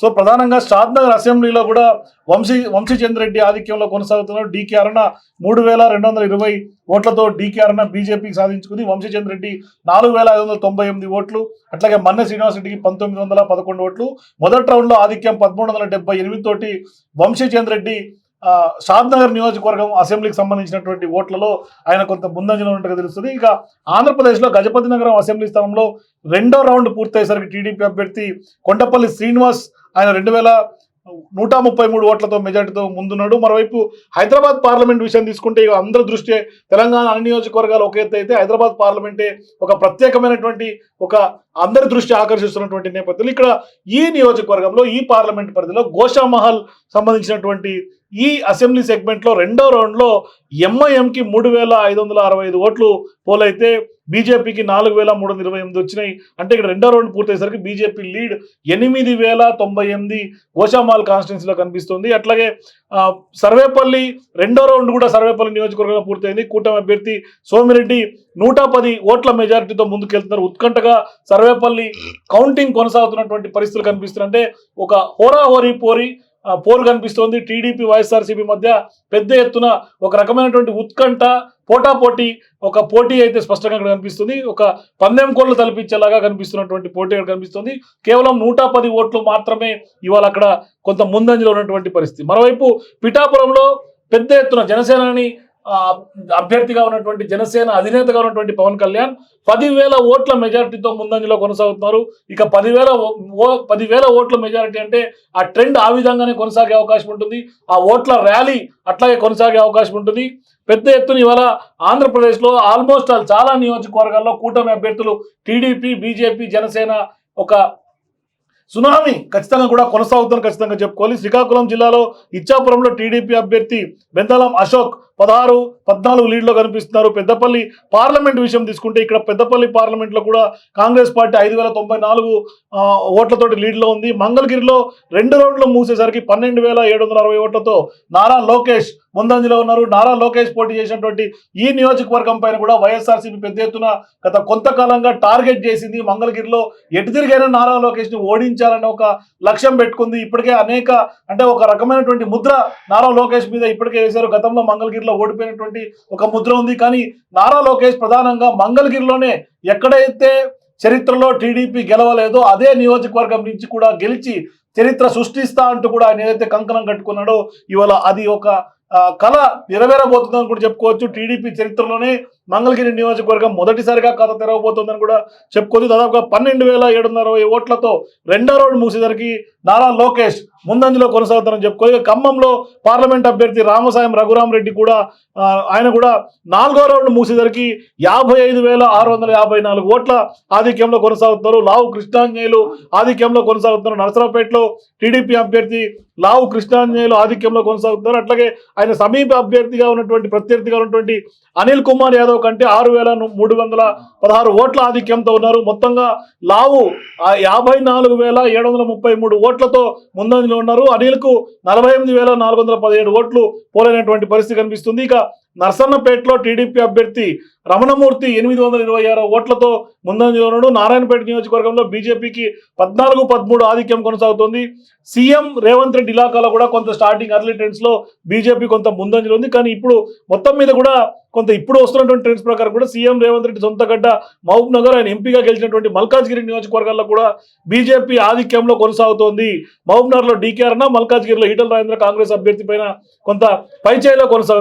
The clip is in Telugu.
సో ప్రధానంగా షాద్నగర్ అసెంబ్లీలో కూడా వంశీ వంశీచంద్ర రెడ్డి ఆధిక్యంలో కొనసాగుతున్నారు. డీకే అరుణ మూడు వేల రెండు వందల ఇరవై ఓట్లతో డీకే అరుణ బీజేపీకి సాధించుకుంది. వంశీచంద్ర రెడ్డి నాలుగు వేల ఐదు వందల తొంభై ఎనిమిది ఓట్లు అట్లాగే మన్నె శ్రీనివాసరెడ్డికి పంతొమ్మిది వందల పదకొండు ఓట్లు. మొదటి రౌండ్లో ఆధిక్యం పదమూడు వందల డెబ్బై ఎనిమిది తోటి వంశీచంద్ర రెడ్డి ఆ, షాద్నగర్ నియోజకవర్గం అసెంబ్లీకి సంబంధించినటువంటి ఓట్లలో ఆయన కొంత ముందంజలో ఉన్నట్టుగా తెలుస్తుంది. ఇక ఆంధ్రప్రదేశ్లో గజపతి నగరం అసెంబ్లీ స్థానంలో రెండో రౌండ్ పూర్తయ్యేసరికి టీడీపీ అభ్యర్థి కొండపల్లి శ్రీనివాస్ ఆయన రెండు వేల నూట ముప్పై మూడు ఓట్లతో మెజార్టీతో ముందున్నాడు. మరోవైపు హైదరాబాద్ పార్లమెంట్ విషయం తీసుకుంటే ఇక అందరి దృష్టి తెలంగాణ అన్ని నియోజకవర్గాలు ఒక ఎత్తు అయితే హైదరాబాద్ పార్లమెంటే ఒక ప్రత్యేకమైనటువంటి ఒక అందరి దృష్టి ఆకర్షిస్తున్నటువంటి నేపథ్యంలో ఇక్కడ ఈ నియోజకవర్గంలో ఈ పార్లమెంట్ పరిధిలో గోషామహల్ సంబంధించినటువంటి ఈ అసెంబ్లీ సెగ్మెంట్లో రెండో రౌండ్లో ఎంఐఎంకి మూడు వేల ఐదు వందల అరవై ఐదు ఓట్లు పోలైతే బీజేపీకి నాలుగు వేల మూడు వందల ఇరవై ఎనిమిది వచ్చినాయి. అంటే ఇక్కడ రెండో రౌండ్ పూర్తయ్యేసరికి బీజేపీ లీడ్ ఎనిమిది వేల తొంభై ఎనిమిది గోషామాల్ కాన్స్టిట్యున్సీలో కనిపిస్తుంది. అట్లాగే సర్వేపల్లి రెండో రౌండ్ కూడా సర్వేపల్లి నియోజకవర్గంలో పూర్తయింది. కూటమి అభ్యర్థి సోమిరెడ్డి నూట పది ఓట్ల మెజారిటీతో ముందుకెళ్తున్నారు. ఉత్కంఠగా సర్వేపల్లి కౌంటింగ్ కొనసాగుతున్నటువంటి పరిస్థితులు కనిపిస్తున్నాయి. ఒక హోరాహోరీ పోరి పోరు కనిపిస్తోంది. టీడీపీ వైఎస్ఆర్సీపీ మధ్య పెద్ద ఎత్తున ఒక రకమైనటువంటి ఉత్కంఠ పోటాపోటీ ఒక పోటీ అయితే స్పష్టంగా ఇక్కడ కనిపిస్తుంది. ఒక పందెం కోళ్ళు తలపించేలాగా కనిపిస్తున్నటువంటి పోటీ ఇక్కడ కనిపిస్తుంది. కేవలం నూట పది ఓట్లు మాత్రమే ఇవాళ అక్కడ కొంత ముందంజలో ఉన్నటువంటి పరిస్థితి. మరోవైపు పిఠాపురంలో పెద్ద ఎత్తున జనసేనని అభ్యర్థిగా ఉన్నటువంటి జనసేన అధినేతగా ఉన్నటువంటి పవన్ కళ్యాణ్ పదివేల ఓట్ల మెజారిటీతో ముందంజలో కొనసాగుతున్నారు. ఇక పదివేల ఓ- పదివేల ఓట్ల మెజారిటీ అంటే ఆ ట్రెండ్ ఆ విధంగానే కొనసాగే అవకాశం ఉంటుంది. ఆ ఓట్ల ర్యాలీ అట్లాగే కొనసాగే అవకాశం ఉంటుంది. పెద్ద ఎత్తున ఇవాళ ఆంధ్రప్రదేశ్లో ఆల్మోస్ట్ ఆల్ చాలా నియోజకవర్గాల్లో కూటమి అభ్యర్థులు టీడీపీ బీజేపీ జనసేన ఒక సునామీ ఖచ్చితంగా కూడా కొనసాగుతుందని ఖచ్చితంగా చెప్పుకోవాలి. శ్రీకాకుళం జిల్లాలో ఇచ్చాపురంలో టీడీపీ అభ్యర్థి బెంతలం అశోక్ పదహారు పద్నాలుగు లీడ్లో కనిపిస్తున్నారు. పెద్దపల్లి పార్లమెంట్ విషయం తీసుకుంటే ఇక్కడ పెద్దపల్లి పార్లమెంట్లో కూడా కాంగ్రెస్ పార్టీ ఐదు వేల తొంభై నాలుగు ఓట్లతోటి లీడ్లో ఉంది. మంగళగిరిలో రెండు రౌండ్లు మూసేసరికి పన్నెండు వేల ఏడు వందల అరవై ఓట్లతో నారా లోకేష్ ముందంజలో ఉన్నారు. నారా లోకేష్ పోటీ చేసినటువంటి ఈ నియోజకవర్గం పైన కూడా వైఎస్ఆర్సీపీ పెద్ద ఎత్తున గత కొంతకాలంగా టార్గెట్ చేసింది. మంగళగిరిలో ఎటు తిరిగైనా నారా లోకేష్ని ఓడించాలని ఒక లక్ష్యం పెట్టుకుంది. ఇప్పటికే అనేక అంటే ఒక రకమైనటువంటి ముద్ర నారా లోకేష్ మీద ఇప్పటికే వేశారు. గతంలో మంగళగిరి మంగళగిరిలో ఓడిపోయినటువంటి ఒక ముద్ర ఉంది. కానీ నారా లోకేష్ ప్రధానంగా మంగళగిరిలోనే ఎక్కడైతే చరిత్రలో టీడీపీ గెలవలేదో అదే నియోజకవర్గం నుంచి కూడా గెలిచి చరిత్ర సృష్టిస్తా అంటూ కూడా ఆయన ఏదైతే కంకణం కట్టుకున్నాడో ఇవాళ అది ఒక కళ నెరవేరబోతుందని కూడా చెప్పుకోవచ్చు. టీడీపీ చరిత్రలోనే మంగళగిరి నియోజకవర్గం మొదటిసారిగా కథ తెరవబోతోందని కూడా చెప్పుకోవచ్చు. దాదాపుగా పన్నెండు వేల ఏడు వందల అరవై ఓట్లతో రెండో రౌండ్ మూసేసరికి నారా లోకేష్ ముందంజలో కొనసాగుతారని చెప్పుకోవాలి ఖమ్మంలో పార్లమెంట్ అభ్యర్థి రామసాయం రఘురాం రెడ్డి కూడా ఆయన కూడా నాలుగో రౌండ్ మూసేసరికి యాభై ఐదు వేల ఆరు వందల యాభై నాలుగు ఓట్ల ఆధిక్యంలో కొనసాగుతున్నారు. లావు కృష్ణాంజనేయులు ఆధిక్యంలో కొనసాగుతున్నారు. నరసరావుపేటలో టీడీపీ అభ్యర్థి లావు కృష్ణాంజనేయులు ఆధిక్యంలో కొనసాగుతున్నారు. అట్లాగే ఆయన సమీప అభ్యర్థిగా ఉన్నటువంటి ప్రత్యర్థిగా ఉన్నటువంటి అనిల్ కుమార్ యాదవ్ కంటే ఆరు వేల మూడు వందల పదహారు ఓట్ల ఆధిక్యంతో ఉన్నారు. మొత్తంగా లావు యాభై నాలుగు వేల ఏడు వందల ముప్పై మూడు ఓట్లతో ముందంజలో ఉన్నారు. అనిల్కు నలభై ఎనిమిది వేల నాలుగు వందల పదిహేడు ఓట్లు పోలైనటువంటి పరిస్థితి కనిపిస్తుంది. ఇక నర్సన్నపేటలో టీడీపీ అభ్యర్థి రమణమూర్తి ఎనిమిది వందల ఇరవై ఆరు ఓట్లతో ముందంజలో ఉన్నాడు. నారాయణపేట నియోజకవర్గంలో బీజేపీకి పద్నాలుగు పదమూడు ఆధిక్యం కొనసాగుతోంది. సీఎం రేవంత్ రెడ్డి ఇలాకాలో కూడా కొంత స్టార్టింగ్ అర్లీ ట్రెండ్స్లో బీజేపీ కొంత ముందంజలో ఉంది. కానీ ఇప్పుడు మొత్తం మీద కూడా కొంత ఇప్పుడు వస్తున్నటువంటి ట్రెండ్స్ ప్రకారం కూడా సీఎం రేవంత్ రెడ్డి సొంతగడ్డ మహబూబ్ నగర్ ఆయన ఎంపీగా గెలిచినటువంటి మల్కాజ్గిరి నియోజకవర్గాల్లో కూడా బీజేపీ ఆధిక్యంలో కొనసాగుతోంది. మహబూబ్ నగర్లో డీకే అన్న మల్కాజ్గిరిలో ఈటల రాజేంద్ర కాంగ్రెస్ అభ్యర్థి పైన కొంత పైచేయిలో కొనసాగుతుంది